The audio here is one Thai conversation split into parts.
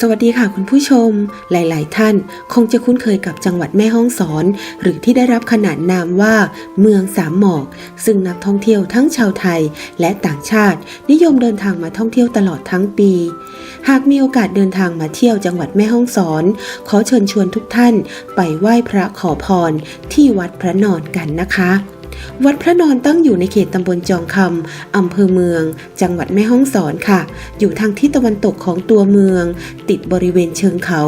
สวัสดีค่ะคุณผู้ชม หลาย ๆ ท่านคงจะคุ้นเคยกับจังหวัดแม่ฮ่องสอน หรือที่ได้รับขนานนามว่า เมืองสามหมอก ซึ่งนักท่องเที่ยวทั้งชาวไทยและต่างชาติ นิยมเดินทางมาท่องเที่ยวตลอดทั้งปี หากมีโอกาสเดินทางมาเที่ยวจังหวัดแม่ฮ่องสอน ขอเชิญชวนทุกท่านไปไหว้พระขอพรที่วัดพระนอนกันนะคะ วัดพระนอนตั้งอยู่ในเขตตำบลจองคำอำเภอเมือง จังหวัดแม่ฮ่องสอนค่ะ อยู่ทางทิศตะวันตกของตัวเมือง ติดบริเวณเชิงเขา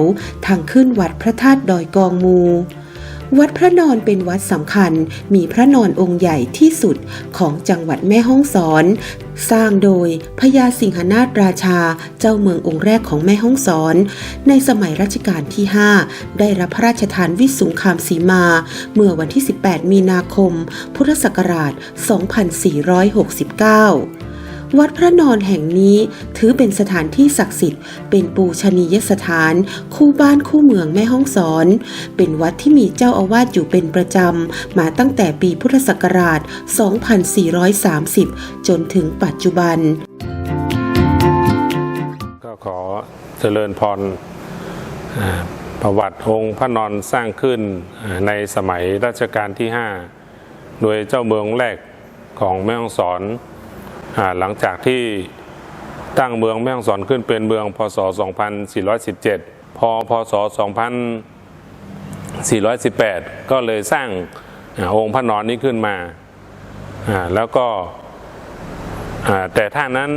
ทางขึ้นวัดพระธาตุดอยกองมู วัดพระนอนเป็นวัดสำคัญ มีพระนอนองค์ใหญ่ที่สุดของจังหวัดแม่ฮ่องสอน สร้างโดยพญาสิงหนาถราชาเจ้าเมืององค์แรกของแม่ฮ่องสอน ในสมัยรัชกาลที่ 5 ได้รับพระราชทานวิสุงคามสีมา เมื่อวันที่ 18 มีนาคม พุทธศักราช 2469 วัดพระนอนแห่งนี้ถือเป็นสถานที่ศักดิ์สิทธิ์ เป็นปูชนียสถาน คู่บ้านคู่เมืองแม่ฮ่องสอน เป็นวัดที่มีเจ้าอาวาสอยู่เป็นประจำ มาตั้งแต่ปีพุทธศักราช 2430 จนถึงปัจจุบัน ก็ขอเจริญพรประวัติองค์พระนอนสร้างขึ้นในสมัยรัชกาลที่ 5 โดยเจ้าเมืองแรกของแม่ฮ่องสอน หลังจากที่ตั้งเมืองแม่ฮ่องสอนขึ้นเป็นเมืองพศ 2417 พอพศ 2418 ก็เลยสร้างองค์พระนอนนี้ขึ้นมา แล้วก็แต่ท่านั้น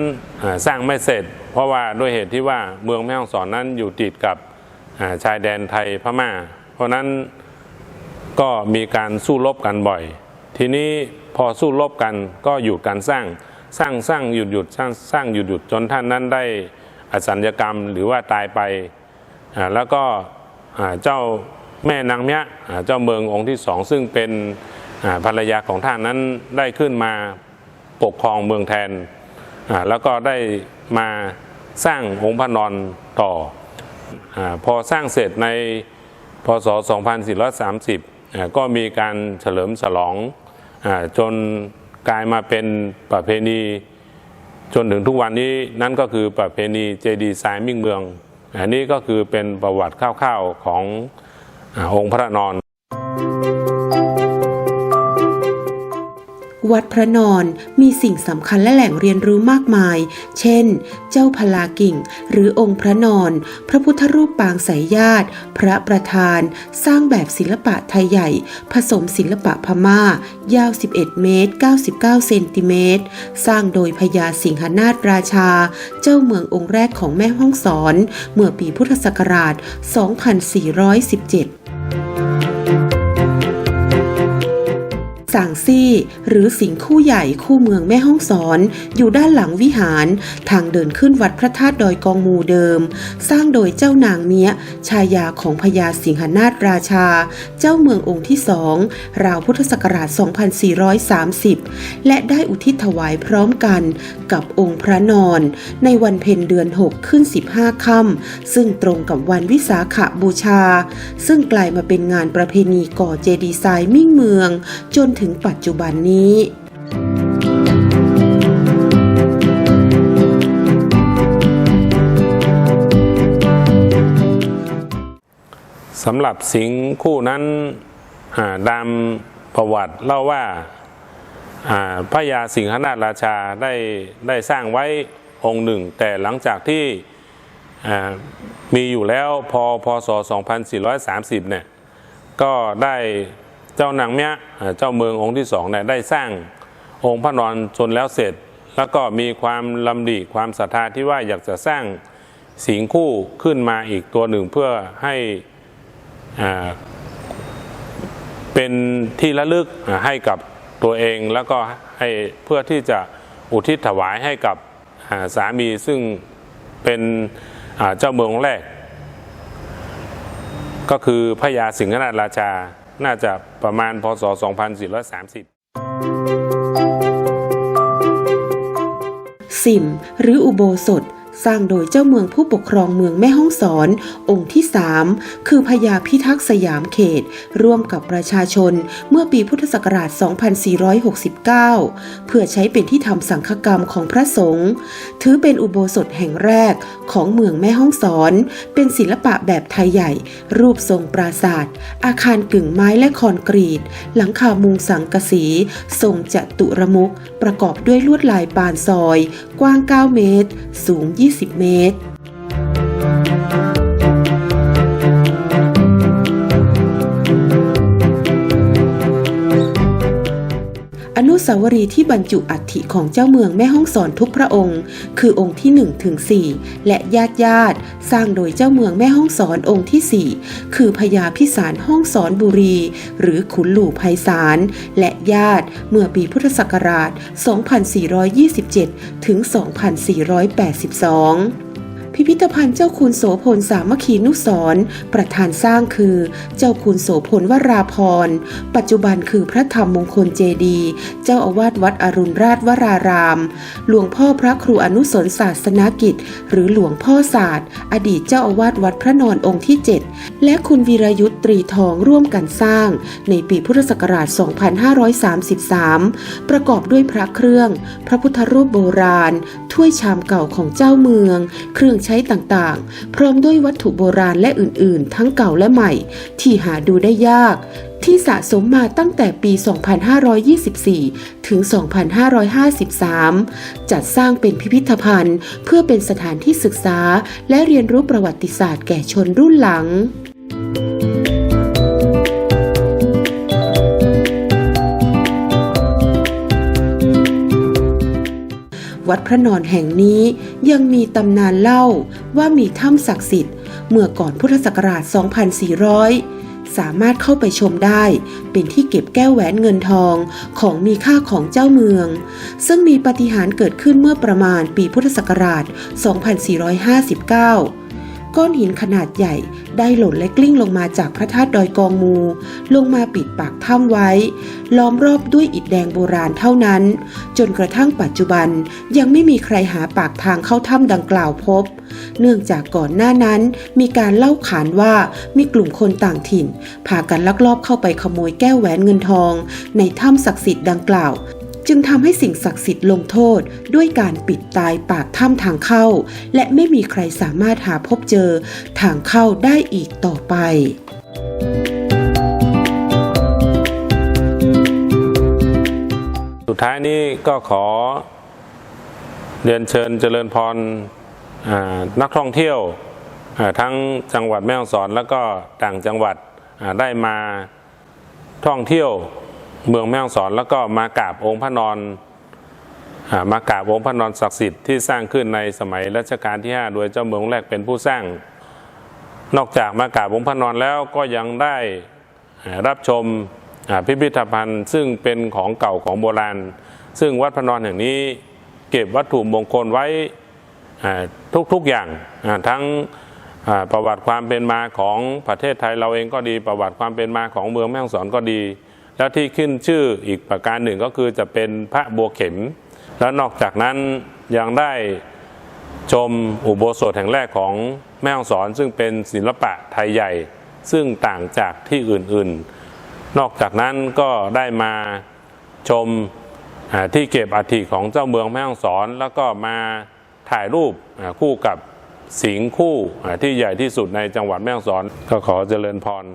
สร้างไม่เสร็จ เพราะว่าด้วยเหตุที่ว่าเมืองแม่ฮ่องสอนนั้นอยู่ติดกับชายแดนไทยพม่า เพราะนั้นก็มีการสู้รบกันบ่อย ทีนี้พอสู้รบกันก็หยุดการสร้าง สร้างสร้างหยุดหยุดสร้างสร้างหยุดหยุดจนท่านนั้นได้อสัญญกรรมหรือว่าตายไปแล้วก็เจ้าแม่นางเมียอ่าเจ้าเมืององค์ที่สองซึ่งเป็นภรรยาของท่านนั้นได้ขึ้นมาปกครองเมืองแทน แล้วก็ได้มาสร้างองค์พระนอนต่ออพอสร้างเสร็จในพศ 2430 ก็มีการเฉลิมฉลองอจน กลายมาเป็นประเพณีจนถึงทุกวันนี้นั่นก็คือประเพณีเจดีย์ทรายมิ่งเมือง อันนี้ก็คือเป็นประวัติคร่าวๆของอาองค์พระนอน วัดพระนอนมีสิ่งสำคัญและแหล่งเรียนรู้มากมาย เช่น เจ้าพลากิ่ง หรือองค์พระนอน พระพุทธรูปปางสายญาติ พระประธาน สร้างแบบศิลปะไทยใหญ่ ผสมศิลปะพม่า ยาว 11 เมตร 99 เซนติเมตร สร้างโดยพญาสิงหนาถราชา เจ้าเมืององค์แรกของแม่ฮ่องสอน เมื่อปีพุทธศักราช 2417 สางซี่ หรือสิงคู่ใหญ่คู่เมืองแม่ฮ่องสอน อยู่ด้านหลังวิหาร ทางเดินขึ้นวัดพระธาตุดอยกองมูเดิม สร้างโดยเจ้านางเมียชายาของพญาสิงหนาถราชา เจ้าเมืององค์ที่สองราวพุทธศักราช 2430 และได้อุทิศถวายพร้อมกันกับองค์พระนอน ในวันเพ็ญเดือน 6 ขึ้น 15 ค่ำซึ่งตรงกับวันวิสาขบูชา ซึ่งกลายมาเป็นงานประเพณีก่อเจดีย์ทรายมิ่งเมือง จนถึงปัจจุบันนี้สำหรับสิงคู่นั้นอ่าตามประวัติเล่าว่าพระยาสิงหนาถราชาได้ได้สร้างไว้องค์หนึ่ง แต่หลังจากที่มีอยู่แล้วพอพศ 2430 เนี่ย ก็ได้ จ้านางเมียอ่าเจ้าเมืององค์ที่สองเนี่ยได้สร้างองค์พระนอนจนแล้วเสร็จ แล้วก็มีความลำดีความศรัทธาที่ว่าอยากจะสร้างสิงคู่ขึ้นมาอีกตัวหนึ่งเพื่อให้เป็นที่ระลึกให้กับตัวเองแล้วก็ให้เพื่อที่จะอุทิศถวายให้กับสามีซึ่งเป็นเจ้าเมืองแรก ก็คือพระยาสิงหนาราชา น่าจะประมาณพศ 2430 สิมหรืออุโบสถ สร้างโดยเจ้าเมืองผู้ปกครองเมืองแม่ฮ่องสอน องค์ที่ 3 คือพญาพิทักษ์สยามเขต ร่วมกับประชาชนเมื่อปีพุทธศักราช 2469 เพื่อใช้เป็นที่ทำสังฆกรรมของพระสงฆ์ถือเป็นอุโบสถแห่งแรกของเมืองแม่ฮ่องสอน เป็นศิลปะแบบไทยใหญ่ รูปทรงปราสาทอาคารกึ่งไม้และคอนกรีต หลังคามุงสังกะสี ทรงจตุรมุขประกอบด้วยลวดลายปานซอย กว้าง 9 เมตร สูง 20 เมตร นุสาวรีย์ที่บรรจุอัฐิของเจ้าเมืองแม่ฮ่องสอนทุกพระองค์ คือองค์ที่1ถึง4และญาติญาติ สร้างโดยเจ้าเมืองแม่ฮ่องสอนองค์ที่ 4 คือพญาพิสารห้องสอนบุรี หรือขุนหลู่ไพศาลและญาติเมื่อปีพุทธศักราช 2427 ถึง 2482 พิพิธภัณฑ์เจ้าคุณโสพลสามัคคีนุสร์ประธานสร้างคือ เจ้าคุณโสพลวราพร ปัจจุบันคือพระธรรมมงคลเจดีย์เจ้าอาวาสวัดอรุณราชวราราม หลวงพ่อพระครูอนุสรณ์ศาสนกิจ หรือหลวงพ่อศาสตร์ อดีตเจ้าอาวาสวัดพระนอนองค์ที่ 7 และคุณวีรยุทธ์ตรีทองร่วมกันสร้าง ในปีพุทธศักราช 2533 ประกอบด้วยพระเครื่อง พระพุทธรูปโบราณ ถ้วยชามเก่าของเจ้าเมือง เครื่องใช้ช้ต่างๆ พร้อมด้วยวัตถุโบราณและอื่นๆ ทั้งเก่าและใหม่ ที่หาดูได้ยาก ที่สะสมมาตั้งแต่ปี 2524 ถึง 2553 จัดสร้างเป็นพิพิธภัณฑ์ เพื่อเป็นสถานที่ศึกษาและเรียนรู้ประวัติศาสตร์แก่ชนรุ่นหลัง วัดพระนอนแห่งนี้ยังมีตำนานเล่าว่ามีถ้ำศักดิ์สิทธิ์ เมื่อก่อนพุทธศักราช 2400 สามารถเข้าไปชมได้ เป็นที่เก็บแก้วแหวนเงินทองของมีค่าของเจ้าเมือง ซึ่งมีปาฏิหาริย์เกิดขึ้นเมื่อประมาณปีพุทธศักราช 2459 ก้อนหินขนาดใหญ่ได้หล่นและกลิ้งลงมาจากพระธาตุดอยกองมู ลงมาปิดปากถ้ำไว้ ล้อมรอบด้วยอิฐแดงโบราณเท่านั้น จนกระทั่งปัจจุบันยังไม่มีใครหาปากทางเข้าถ้ำดังกล่าวพบ เนื่องจากก่อนหน้านั้นมีการเล่าขานว่ามีกลุ่มคนต่างถิ่นพากันลักลอบเข้าไปขโมยแก้วแหวนเงินทอง ในถ้ำศักดิ์สิทธิ์ดังกล่าว จึงทำให้สิ่งศักดิ์สิทธิ์ลงโทษด้วยการปิดตายปากถ้ำทางเข้า และไม่มีใครสามารถหาพบเจอทางเข้าได้อีกต่อไปสุดท้ายนี้ก็ขอเรียนเชิญเจริญพรนักท่องเที่ยวทั้งจังหวัดแม่ฮ่องสอนแล้วก็ต่างจังหวัดได้มาท่องเที่ยว เมืองแม่ฮ่องสอนแล้วก็มากราบองค์พระนอนอมากราบองค์พระนอนศักดิ์สิทธิ์ที่สร้างขึ้นในสมัยรัชกาลที่ 5 โดยเจ้าเมืองแรกเป็นผู้สร้าง นอกจากมากราบองค์พระนอนแล้วก็ยังได้รับชมพิพิธภัณฑ์ ซึ่งเป็นของเก่าของโบราณ ซึ่งวัดพระนอนแห่งนี้เก็บวัตถุมงคลไว้ทุกๆอย่างทั้งประวัติความเป็นมาของประเทศไทยเราเองก็ดีประวัติความเป็นมาของเมืองแม่ฮ่องสอนก็ดี แล้วที่ขึ้นชื่ออีกประการหนึ่งก็คือจะเป็นพระบัวเข็ม แล้วนอกจากนั้นยังได้ชมอุโบสถแห่งแรกของแม่ฮ่องสอน ซึ่งเป็นศิลปะไทยใหญ่ ซึ่งต่างจากที่อื่นๆ นอกจากนั้นก็ได้มาชมที่เก็บอัฐิของเจ้าเมืองแม่ฮ่องสอน แล้วก็มาถ่ายรูปคู่กับสิงคู่ที่ใหญ่ที่สุดในจังหวัดแม่ฮ่องสอน ก็ขอเจริญพร